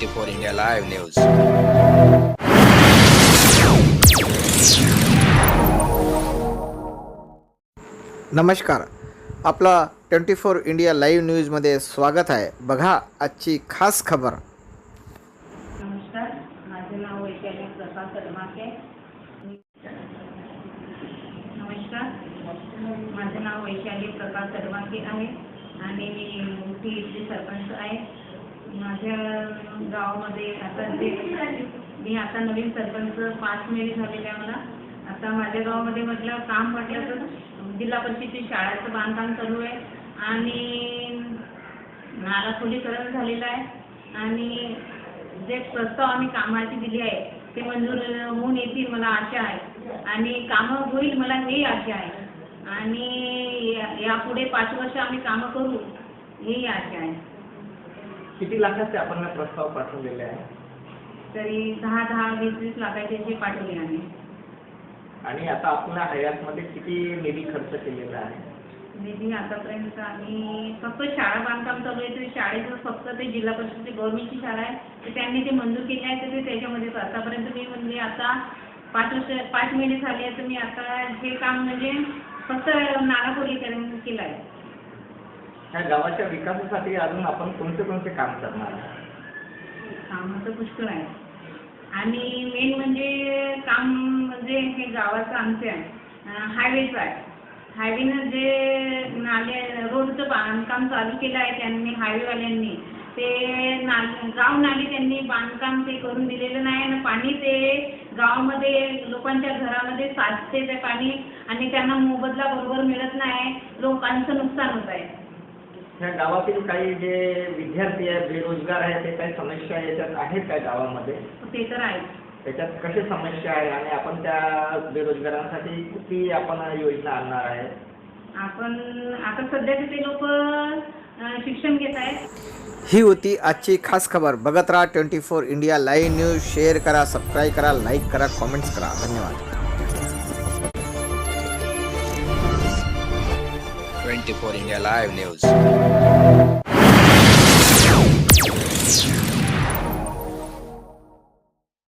Twenty four India live news नमस्कार. आपला twenty four India live न्यूजमध्ये स्वागत आहे. बघा आजची खास खबर. नमस्कार. माझे नाव वैशाली प्रसाद सदमाके नमस्कार. माझे नाव वैशाली प्रकाश सदमाके आहे. आणि मी मुठी इथली सरपंच आहे. माझ्या गावामध्ये आता जे मी आता नवीन सरपंच पाच महिने झालेले आहे मला. आता माझ्या गावामध्ये म्हटलं काम म्हटलं तर जिल्हा परिषदेची शाळेचं बांधकाम चालू आहे आणि नाला खोलीकरण झालेलं आहे. आणि जे प्रस्ताव आम्ही कामाची दिली आहे ते मंजूर होऊन येतील मला आशा आहे. आणि कामं होईल मला हे आशा आहे. आणि या- यापुढे पाच वर्ष आम्ही कामं करू हेही आशा आहे. किती लाखाचे आपण प्रस्ताव पाठवलेले आहे? तरी दहा दहा वीस वीस लाखाचे जे पाठवले आम्ही. आणि आता आपल्या हयातमध्ये किती निधी खर्च केलेला आहे? निधी आतापर्यंत आम्ही फक्त शाळा बांधकाम चालू आहे ते शाळेचं फक्त ते जिल्हा परिषदेची गव्हर्नमेंटची शाळा आहे. तर त्यांनी ते मंजूर केले आहे तर ते त्याच्यामध्येच आतापर्यंत मी म्हणजे आता पाच वर्ष पाच महिने झाले आहे तर मी आता हे काम म्हणजे फक्त खोलीकरण केलं आहे. या गावाच्या विकासासाठी अजून आपण कोणते कोणते काम करणार काम तर पुष्कळ आहे. आणि मेन म्हणजे काम म्हणजे हे गावाचं आमचे आहे. हायवेचं आहे. हायवेनं जे नाले रोडचं बांधकाम चालू केलं आहे त्यांनी हायवेवाल्यांनी ते नाल गाव नाले त्यांनी बांधकाम ते करून दिलेलं नाही आणि पाणी ते गावामध्ये लोकांच्या घरामध्ये साचते ते पाणी आणि त्यांना मोबदला बरोबर मिळत नाही. लोकांचं नुकसान होत आहे. ह्या गावातील काही जे विद्यार्थी आहे बेरोजगार आहे ते काही समस्या याच्यात आहेत काय गावामध्ये? ते तर आहे त्याच्यात कसे समस्या आहे आणि आपण त्या बेरोजगारांसाठी किती आपण योजना आणणार आहे? आपण आता सध्याचे ते लोक शिक्षण घेत आहेत. ही होती आजची खास खबर. बघत राहा twenty four India live news. Share करा सबस्क्राईब करा लाईक करा कॉमेंट्स करा. धन्यवाद. Twenty four India live news